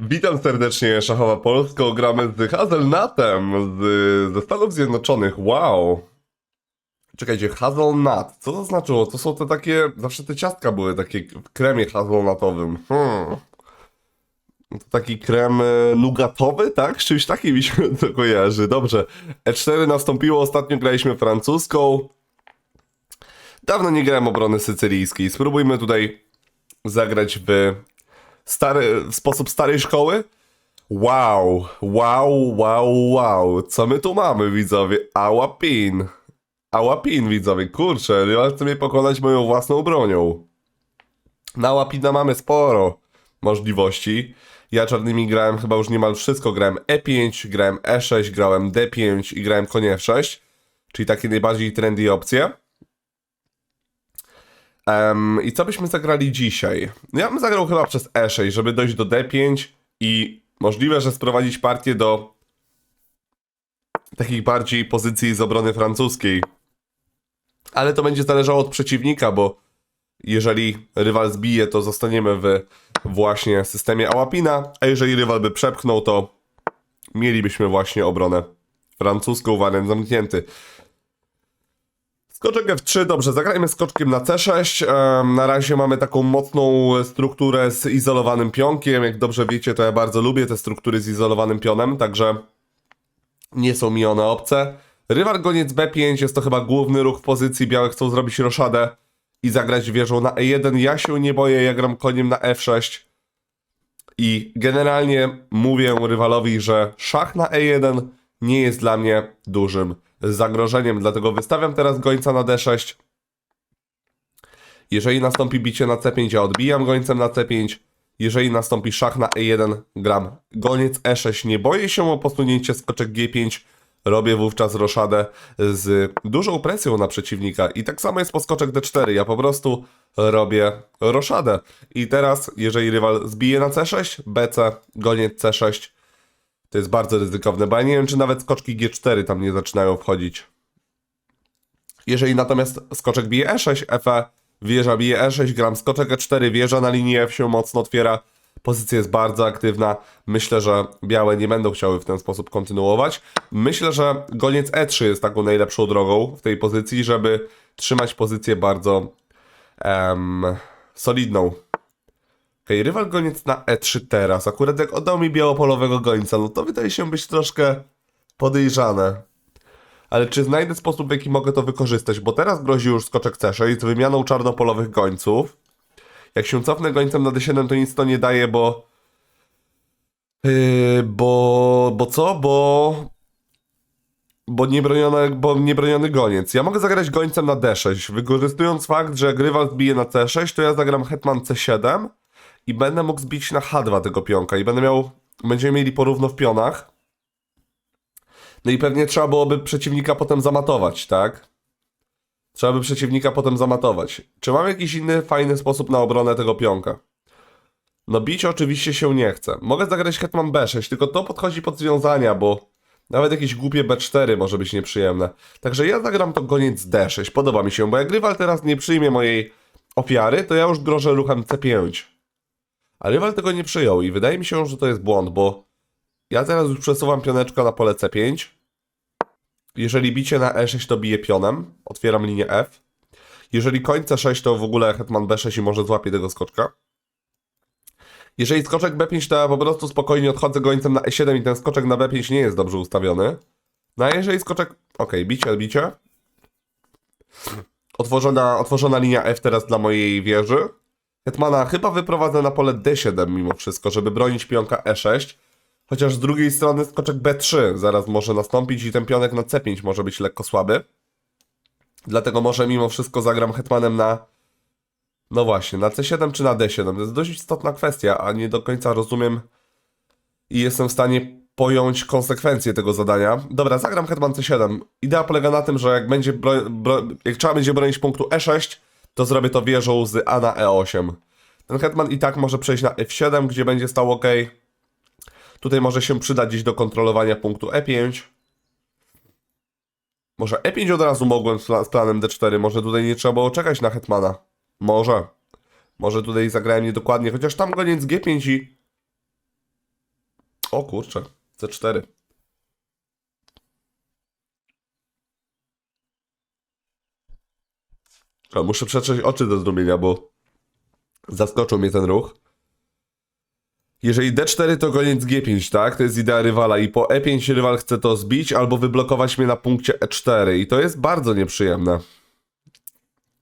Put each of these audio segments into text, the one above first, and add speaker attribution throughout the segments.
Speaker 1: Witam serdecznie, Szachowa Polsko. Gramy z Hazelnutem z, ze Stanów Zjednoczonych. Wow. Czekajcie, hazelnut. Co to znaczyło? To są te takie, zawsze te ciastka były takie w kremie hazelnutowym. Hmm. To taki krem e, nugatowy, tak? Z czymś takim mi się to kojarzy. Dobrze. E4 nastąpiło, ostatnio graliśmy francuską. Dawno nie grałem obrony sycylijskiej. Spróbujmy tutaj zagrać w stary, w sposób starej szkoły. Wow, wow, wow, wow. Co my tu mamy, widzowie? Ałapin. Ałapin, widzowie. Kurczę, ja chcę mnie pokonać moją własną bronią. Na Łapina mamy sporo możliwości. Ja czarnymi grałem chyba już niemal wszystko. Grałem E5, grałem E6, grałem D5 i grałem konie F6. Czyli takie najbardziej trendy opcje. Em, I co byśmy zagrali dzisiaj? Ja bym zagrał chyba przez E6, żeby dojść do D5 i możliwe, że sprowadzić partię do takich bardziej pozycji z obrony francuskiej. Ale to będzie zależało od przeciwnika, bo jeżeli rywal zbije, to zostaniemy w właśnie systemie Ałapina, a jeżeli rywal by przepchnął, to mielibyśmy właśnie obronę francuską, wariant zamknięty. Skoczek F3, dobrze, zagrajmy skoczkiem na C6. Em, na razie mamy taką mocną strukturę z izolowanym pionkiem. Jak dobrze wiecie, to ja bardzo lubię te struktury z izolowanym pionem, także nie są mi one obce. Rywal goniec B5 jest to chyba główny ruch w pozycji. Białe chcą zrobić roszadę i zagrać wieżą na E1. Ja się nie boję, ja gram koniem na F6. I generalnie mówię rywalowi, że szach na E1 nie jest dla mnie dużym zagrożeniem, dlatego wystawiam teraz gońca na D6. Jeżeli nastąpi bicie na C5, ja odbijam gońcem na C5. Jeżeli nastąpi szach na E1, gram goniec E6. Nie boję się o posunięcie skoczek G5. Robię wówczas roszadę z dużą presją na przeciwnika. I tak samo jest po skoczek D4. Ja po prostu robię roszadę. I teraz, jeżeli rywal zbije na C6, BC, goniec C6, to jest bardzo ryzykowne, bo ja nie wiem, czy nawet skoczki G4 tam nie zaczynają wchodzić. Jeżeli natomiast skoczek bije E6, FE, wieża bije E6, gram skoczek E4, wieża na linii F się mocno otwiera, pozycja jest bardzo aktywna. Myślę, że białe nie będą chciały w ten sposób kontynuować. Myślę, że goniec E3 jest taką najlepszą drogą w tej pozycji, żeby trzymać pozycję bardzo solidną. Okej, rywal goniec na E3 teraz. Akurat jak oddał mi białopolowego gońca, no to wydaje się być troszkę podejrzane. Ale czy znajdę sposób, w jaki mogę to wykorzystać? Bo teraz grozi już skoczek C6 z wymianą czarnopolowych gońców. Jak się cofnę gońcem na D7, to nic to nie daje, bo... Yy, bo... Bo co? Bo... Bo niebroniony, bo niebroniony goniec. Ja mogę zagrać gońcem na D6. Wykorzystując fakt, że grywal zbije na C6, to ja zagram hetman C7 i będę mógł zbić na H2 tego pionka i będę miał, będziemy mieli porówno w pionach. No i pewnie trzeba byłoby przeciwnika potem zamatować, tak? Trzeba by przeciwnika potem zamatować. Czy mam jakiś inny fajny sposób na obronę tego pionka? No bić oczywiście się nie chce. Mogę zagrać hetman B6, tylko to podchodzi pod związania, bo nawet jakieś głupie B4 może być nieprzyjemne. Także ja zagram to goniec D6, podoba mi się, bo jak rywal teraz nie przyjmie mojej ofiary, to ja już grożę ruchem C5. A rywal tego nie przyjął i wydaje mi się, że to jest błąd, bo ja teraz już przesuwam pioneczka na pole C5. Jeżeli bicie na E6 to bije pionem, otwieram linię F. Jeżeli koń C6 to w ogóle hetman B6 i może złapie tego skoczka. Jeżeli skoczek B5 to ja po prostu spokojnie odchodzę gońcem na E7 i ten skoczek na B5 nie jest dobrze ustawiony. No a jeżeli skoczek... Ok, bicie, bicie. Otworzona, otworzona linia F teraz dla mojej wieży. Hetmana chyba wyprowadzę na pole D7 mimo wszystko, żeby bronić pionka E6. Chociaż z drugiej strony skoczek B3 zaraz może nastąpić i ten pionek na C5 może być lekko słaby. Dlatego może mimo wszystko zagram hetmanem na... No właśnie, na C7 czy na D7. To jest dość istotna kwestia, a nie do końca rozumiem i jestem w stanie pojąć konsekwencje tego zadania. Dobra, zagram hetman C7. Idea polega na tym, że jak będzie bro... Bro... jak trzeba będzie bronić punktu E6, to zrobię to wieżą z A na E8. Ten hetman i tak może przejść na F7, gdzie będzie stał OK. Tutaj może się przydać gdzieś do kontrolowania punktu E5. Może E5 od razu mogłem z pla- z planem D4. Może tutaj nie trzeba było czekać na hetmana. Może. Może tutaj zagrałem niedokładnie, chociaż tam goniec G5 i... O kurczę, C4. A, muszę przetrzeć oczy ze zdumienia, bo zaskoczył mnie ten ruch. Jeżeli D4 to goniec G5, tak? To jest idea rywala i po E5 rywal chce to zbić albo wyblokować mnie na punkcie E4 i to jest bardzo nieprzyjemne.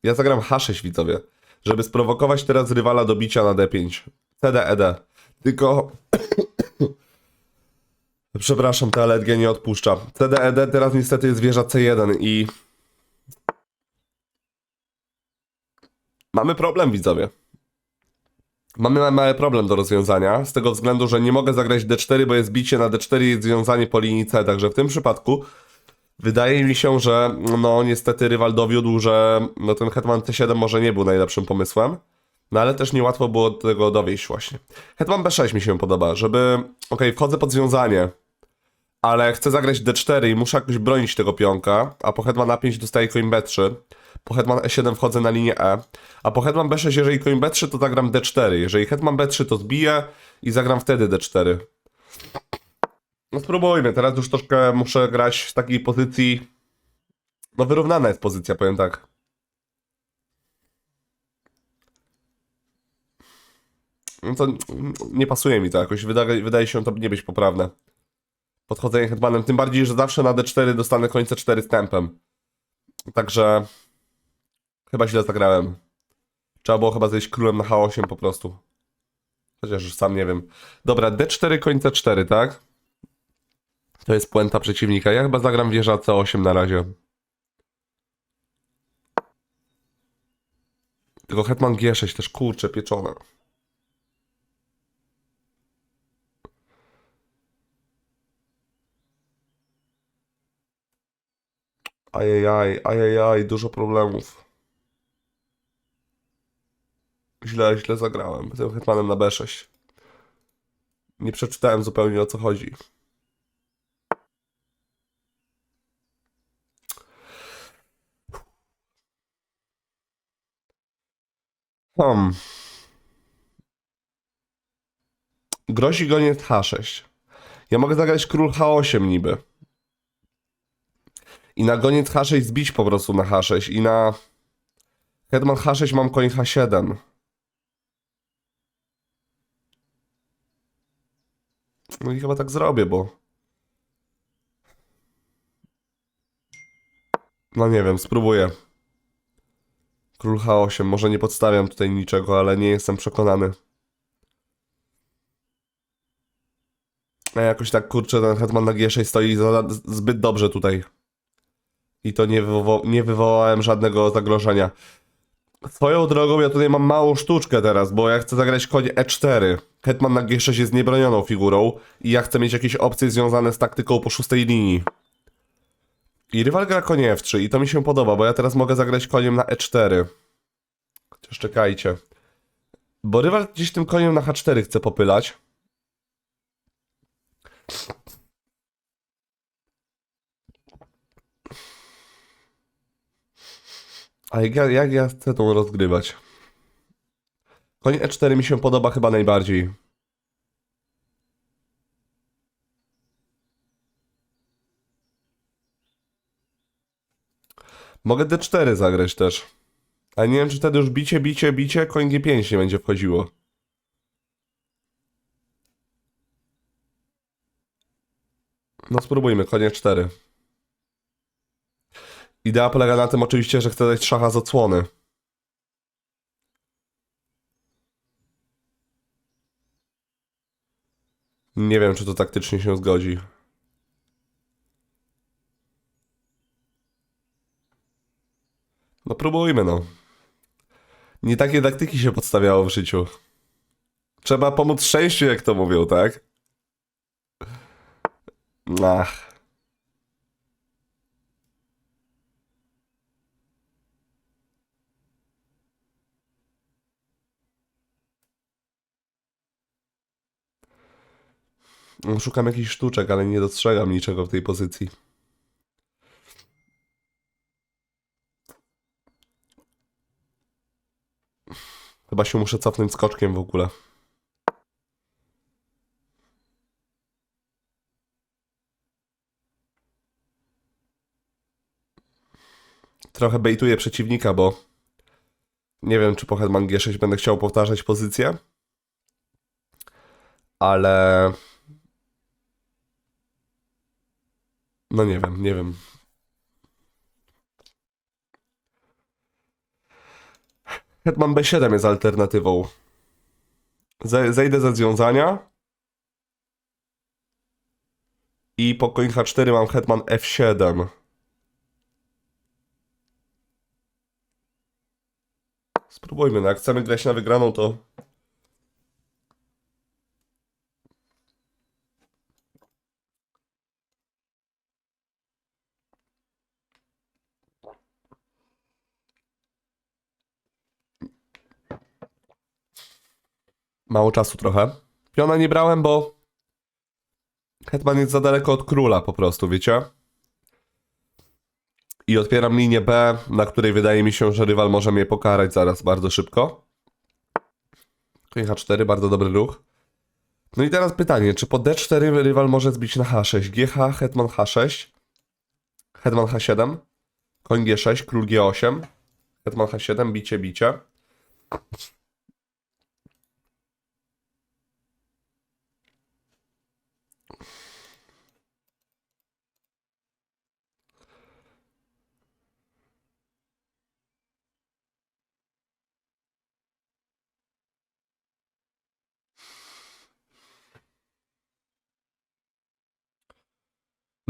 Speaker 1: Ja zagram H6 widzowie, żeby sprowokować teraz rywala do bicia na D5. CD, ED. Tylko... Przepraszam, ta alergia nie odpuszcza. CD, ED teraz niestety jest wieża C1 i... Mamy problem widzowie. Mamy mały problem do rozwiązania, z tego względu, że nie mogę zagrać D4, bo jest bicie na D4 i jest związanie po linii C, także w tym przypadku wydaje mi się, że no niestety rywal dowiódł, że no ten Hetman C7 może nie był najlepszym pomysłem, no ale też niełatwo było tego dowieść właśnie. Hetman B6 mi się podoba, żeby, okej, wchodzę pod związanie, ale chcę zagrać D4 i muszę jakoś bronić tego pionka, a po Hetman A5 dostaję coin B3, po Hetman E7 wchodzę na linię E, a po Hetman B6 jeżeli coin B3 to zagram D4, jeżeli Hetman B3 to zbiję i zagram wtedy D4. No spróbujmy, teraz już troszkę muszę grać w takiej pozycji, no wyrównana jest pozycja, powiem tak. No to nie pasuje mi to jakoś, wydaje, wydaje się to nie być poprawne. Podchodzenie hetmanem, tym bardziej, że zawsze na D4 dostanę końce 4 z tempem. Także chyba źle zagrałem. Trzeba było chyba zejść królem na H8 po prostu. Chociaż już sam nie wiem. Dobra, D4 końce 4, tak? To jest puenta przeciwnika. Ja chyba zagram wieża C8 na razie. Tylko hetman G6 też kurczę pieczone. Ajajaj, ajajaj, dużo problemów. Źle, źle zagrałem. Tym hetmanem na B6. Nie przeczytałem zupełnie o co chodzi. Hmm. Grozi goniec H6. Ja mogę zagrać król H8 niby. I na goniec H6 zbić po prostu na H6 i na hetman H6 mam koń H7. No i chyba tak zrobię, bo no nie wiem, spróbuję. Król H8, może nie podstawiam tutaj niczego, ale nie jestem przekonany. A jakoś tak kurczę, ten hetman na G6 stoi zbyt dobrze tutaj. I to nie, wywo nie wywołałem żadnego zagrożenia. Swoją drogą ja tutaj mam małą sztuczkę teraz, bo ja chcę zagrać koń E4. Hetman na G6 jest niebronioną figurą i ja chcę mieć jakieś opcje związane z taktyką po szóstej linii. I rywal gra konie F3 i to mi się podoba, bo ja teraz mogę zagrać koniem na E4. Chociaż czekajcie. Bo rywal gdzieś tym koniem na H4 chce popylać. A jak ja, jak ja chcę tą rozgrywać? Koń E4 mi się podoba chyba najbardziej. Mogę D4 zagrać też. Ale nie wiem, czy wtedy już bicie, bicie, bicie, koń G5 nie będzie wchodziło. No spróbujmy, konie 4. Idea polega na tym oczywiście, że chcę dać szacha z odsłony. Nie wiem, czy to taktycznie się zgodzi. No próbujmy, no. Nie takie taktyki się podstawiało w życiu. Trzeba pomóc szczęściu, jak to mówią, tak? Ach. Szukam jakichś sztuczek, ale nie dostrzegam niczego w tej pozycji. Chyba się muszę cofnąć skoczkiem w ogóle. Trochę bejtuję przeciwnika, bo nie wiem, czy po Hetman G6 będę chciał powtarzać pozycję, ale No nie wiem, nie wiem. Hetman B7 jest alternatywą. Ze- Zejdę ze związania. I po koń H4 mam Hetman F7. Spróbujmy, no jak chcemy grać na wygraną, to... Mało czasu trochę. Piona nie brałem, bo Hetman jest za daleko od króla po prostu, wiecie? I otwieram linię B, na której wydaje mi się, że rywal może mnie pokarać zaraz bardzo szybko. Koń H4, bardzo dobry ruch. No i teraz pytanie, czy po D4 rywal może zbić na H6? GH, Hetman H6, Hetman H7, koń G6, król G8, Hetman H7, bicie, bicie.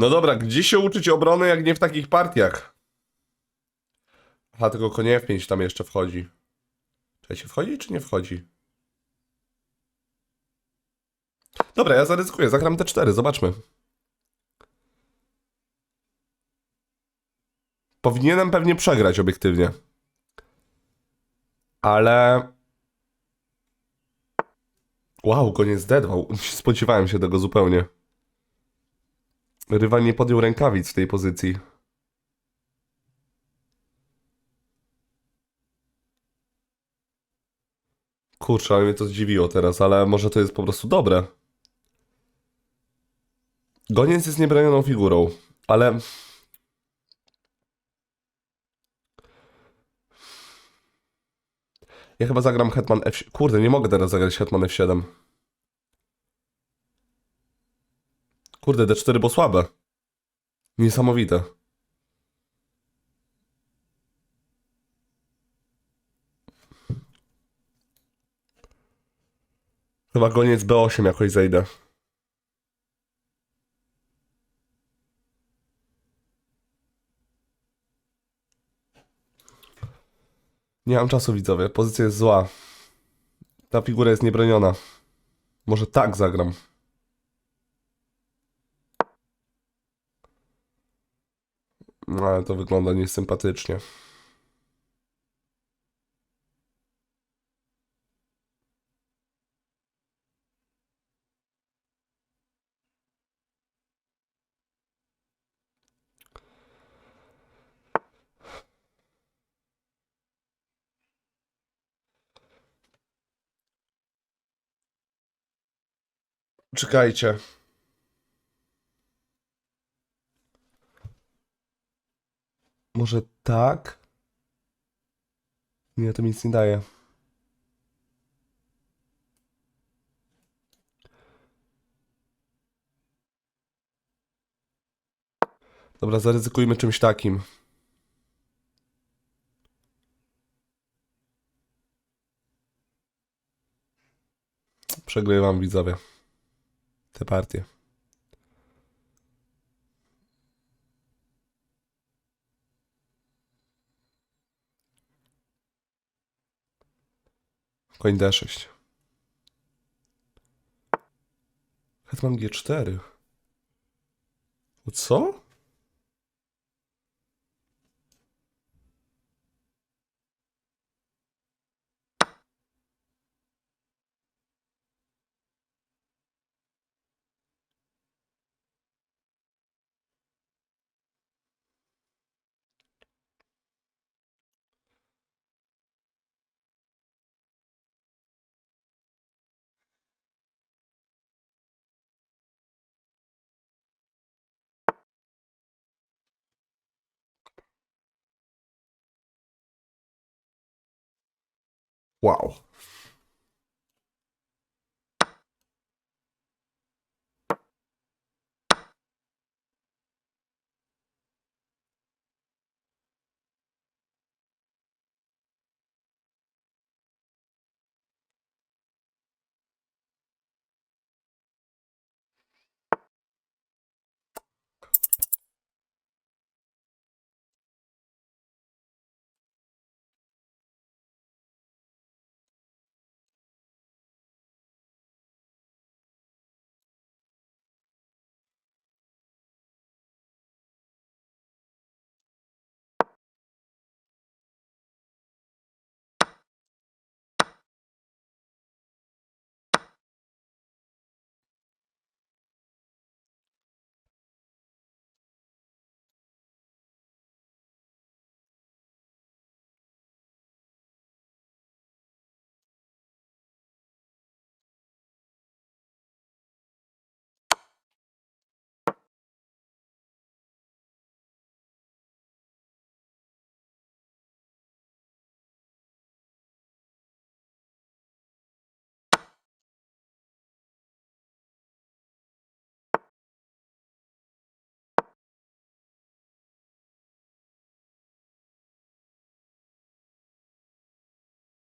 Speaker 1: No dobra, gdzie się uczyć obrony, jak nie w takich partiach? Aha, tylko konie F5 tam jeszcze wchodzi. Czekajcie, wchodzi czy nie wchodzi? Dobra, ja zaryzykuję, zagram T4, zobaczmy. Powinienem pewnie przegrać obiektywnie. Ale... Wow, koniec D2. Nie spodziewałem się tego zupełnie. Rywal nie podjął rękawic w tej pozycji. Kurczę, ale mnie to zdziwiło teraz, ale może to jest po prostu dobre. Goniec jest niebronioną figurą, ale... Ja chyba zagram Hetman F... Kurde, nie mogę teraz zagrać Hetman F7. Kurde, D4 było słabe. Niesamowite. Chyba goniec B8 jakoś zejdę. Nie mam czasu, widzowie. Pozycja jest zła. Ta figura jest niebroniona. Może tak zagram. No, ale to wygląda niesympatycznie. Czekajcie. Może tak? Nie, to mi nic nie daje. Dobra, zaryzykujmy czymś takim. Przegrywam widzowie. Te partie. Koń D6. Hetman G4. O co? Wow.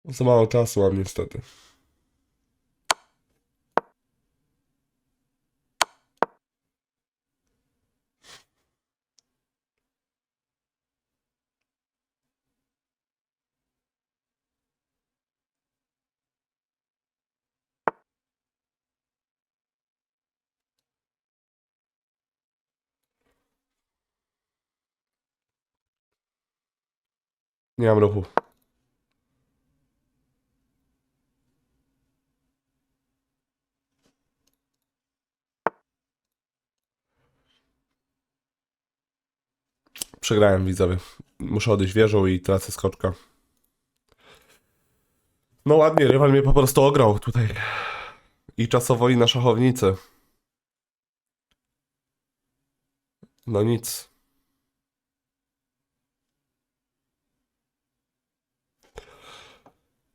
Speaker 1: Za mało czasu mam niestety. Nie mam ruchu. Przegrałem widzowie. Muszę odejść wieżą i tracę skoczka. No ładnie, rywal mnie po prostu ograł tutaj. I czasowo i na szachownicy. No nic.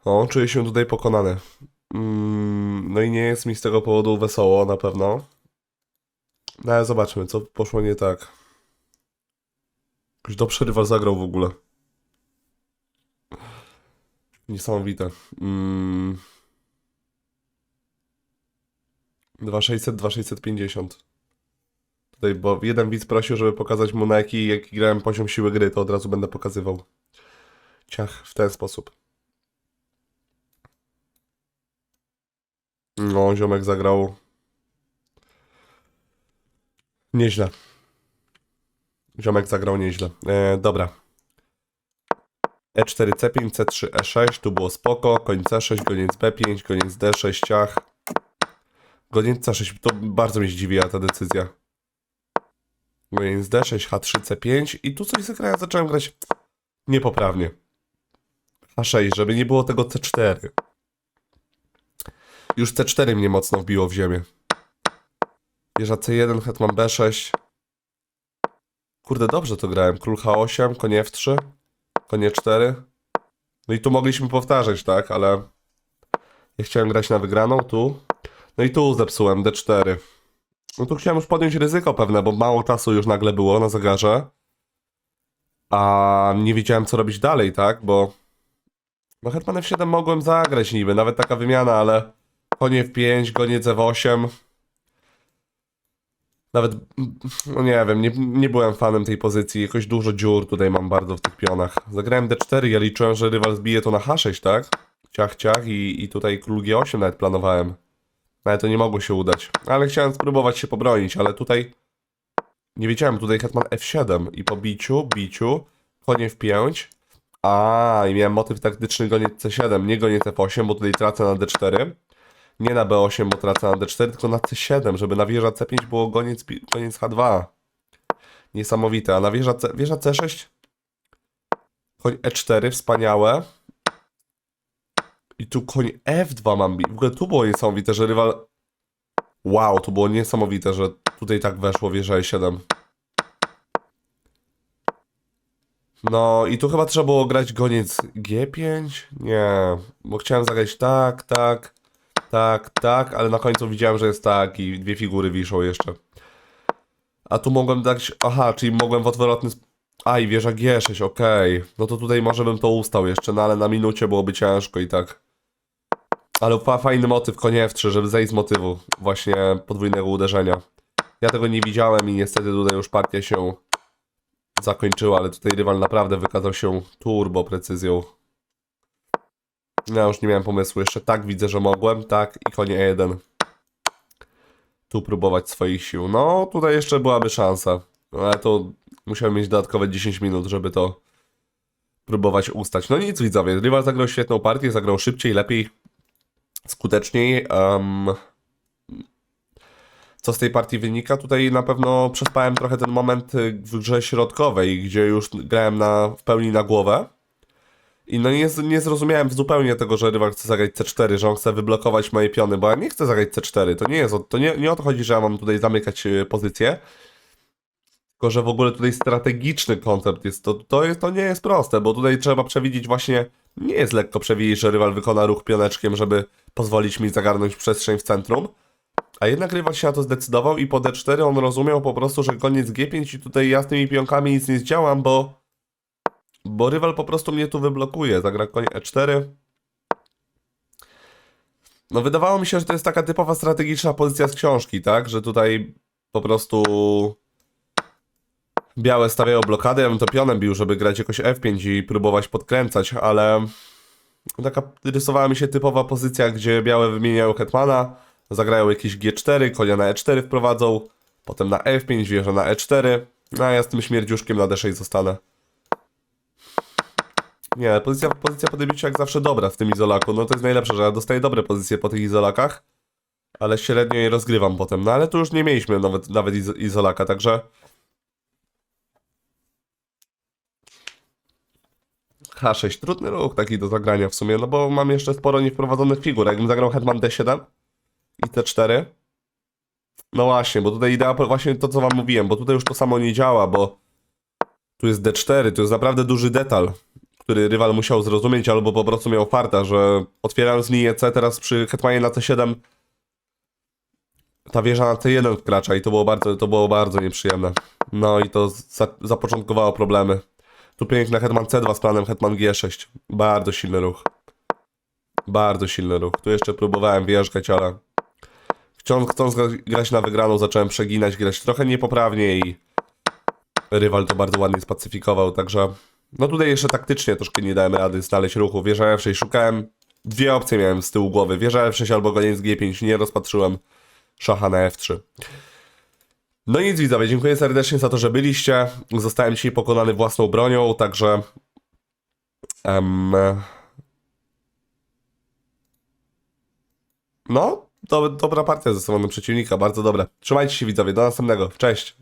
Speaker 1: O, czuję się tutaj pokonany. Mm, no i nie jest mi z tego powodu wesoło, na pewno. No ale zobaczmy, co poszło nie tak. Jakoś dobrze rywal zagrał w ogóle. Niesamowite. Mm. 2600, 2650. Tutaj, bo jeden widz prosił, żeby pokazać mu na jaki, jaki grałem poziom siły gry, to od razu będę pokazywał. Ciach, w ten sposób. No, ziomek zagrał. Nieźle. Ziomek zagrał nieźle. E, dobra. E E4, C5, C3, E6, tu było spoko. Koń C6, goniec B5, goniec D6, ciach. Goniec C6, to bardzo mnie zdziwiła ta decyzja. Goniec D6, H3, C5 i tu coś zagrałem, zacząłem grać niepoprawnie. H6, żeby nie było tego C4. Już C4 mnie mocno wbiło w ziemię. Wieża C1, hetman B6. Kurde, dobrze to grałem. Król H8, konie F3, konie 4. No i tu mogliśmy powtarzać, tak? Ale ja chciałem grać na wygraną, tu. No i tu zepsułem, D4. No tu chciałem już podjąć ryzyko pewne, bo mało czasu już nagle było na zegarze. A nie wiedziałem co robić dalej, tak? Bo no hetman F7 mogłem zagrać niby, nawet taka wymiana, ale konie F5, goniec F8. Nawet, no nie wiem, nie, nie byłem fanem tej pozycji. Jakoś dużo dziur tutaj mam bardzo w tych pionach. Zagrałem D4, ja liczyłem, że rywal zbije to na H6, tak? Ciach, ciach i, i tutaj król G8 nawet planowałem. Ale to nie mogło się udać. Ale chciałem spróbować się pobronić, ale tutaj nie wiedziałem, tutaj hetman F7 i po biciu, biciu, konie F5. A, i miałem motyw taktyczny goniec C7, nie goniec F8, bo tutaj tracę na D4. Nie na B8, bo tracę na D4, tylko na C7, żeby na wieża C5 było goniec, goniec H2. Niesamowite. A na wieża, C, wieża C6? Koń E4, wspaniałe. I tu koń F2 mam. W ogóle tu było niesamowite, że rywal... Wow, to było niesamowite, że tutaj tak weszło wieża E7. No i tu chyba trzeba było grać goniec G5? Nie, bo chciałem zagrać tak, tak, tak, tak, ale na końcu widziałem, że jest tak i dwie figury wiszą jeszcze. A tu mogłem dać, aha, czyli mogłem w odwrotny A i wieża G6, okej. No to tutaj może bym to ustał jeszcze, no ale na minucie byłoby ciężko i tak. Ale fa fajny motyw, konie F3, żeby zejść z motywu właśnie podwójnego uderzenia. Ja tego nie widziałem i niestety tutaj już partia się zakończyła, ale tutaj rywal naprawdę wykazał się turbo precyzją. Ja już nie miałem pomysłu, jeszcze tak widzę, że mogłem, tak i konie E1. Tu próbować swoich sił. No, tutaj jeszcze byłaby szansa, ale to musiałem mieć dodatkowe 10 minut, żeby to próbować ustać. No nic widzowie, rywal zagrał świetną partię, zagrał szybciej, lepiej, skuteczniej. em, co z tej partii wynika? Tutaj na pewno przespałem trochę ten moment w grze środkowej, gdzie już grałem na, w pełni na głowę. I no nie, nie zrozumiałem zupełnie tego, że rywal chce zagrać C4, że on chce wyblokować moje piony, bo ja nie chcę zagrać C4. To nie jest, to nie, nie o to chodzi, że ja mam tutaj zamykać y, pozycję. Tylko, że w ogóle tutaj strategiczny koncept jest, to, to, jest, to nie jest proste, bo tutaj trzeba przewidzieć właśnie, nie jest lekko przewidzieć, że rywal wykona ruch pioneczkiem, żeby pozwolić mi zagarnąć przestrzeń w centrum. A jednak rywal się na to zdecydował i po D4 on rozumiał po prostu, że koniec G5 i tutaj ja z tymi pionkami nic nie zdziałam, bo bo rywal po prostu mnie tu wyblokuje. Zagra koń E4. No wydawało mi się, że to jest taka typowa strategiczna pozycja z książki, tak? Że tutaj po prostu białe stawiają blokadę, ja bym to pionem bił, żeby grać jakoś F5 i próbować podkręcać, ale taka rysowała mi się typowa pozycja, gdzie białe wymieniają hetmana, zagrają jakieś G4, konia na E4 wprowadzą, potem na F5, wieża na E4, no a ja z tym śmierdziuszkiem na D6 zostanę. Nie, pozycja, pozycja po jak zawsze dobra w tym izolaku. No to jest najlepsze, że ja dostaję dobre pozycje po tych izolakach, ale średnio je rozgrywam potem. No ale tu już nie mieliśmy nawet, nawet iz izolaka, także... H6, trudny ruch taki do zagrania w sumie, no bo mam jeszcze sporo niewprowadzonych figur. Jakbym zagrał Hetman D7 i T4, no właśnie, bo tutaj idea, właśnie to co wam mówiłem, bo tutaj już to samo nie działa, bo tu jest D4, to jest naprawdę duży detal który rywal musiał zrozumieć, albo po prostu miał farta, że otwierając linię C, teraz przy hetmanie na C7 ta wieża na C1 wkracza i to było bardzo, to było bardzo nieprzyjemne. No i to za, zapoczątkowało problemy. Tu piękny hetman C2 z planem hetman G6. Bardzo silny ruch. Bardzo silny ruch. Tu jeszcze próbowałem wjeżdżać, ale chcąc, chcąc gra- grać na wygraną, zacząłem przeginać, grać trochę niepoprawnie i rywal to bardzo ładnie spacyfikował, także no tutaj jeszcze taktycznie troszkę nie dałem rady znaleźć ruchu. Wieża F6 szukałem, dwie opcje miałem z tyłu głowy. Wieża F6 albo goniec G5, nie rozpatrzyłem szacha na F3. No nic widzowie, dziękuję serdecznie za to, że byliście. Zostałem dzisiaj pokonany własną bronią, także... em, no, do, dobra partia ze stroną przeciwnika, bardzo dobra. Trzymajcie się widzowie, do następnego, cześć!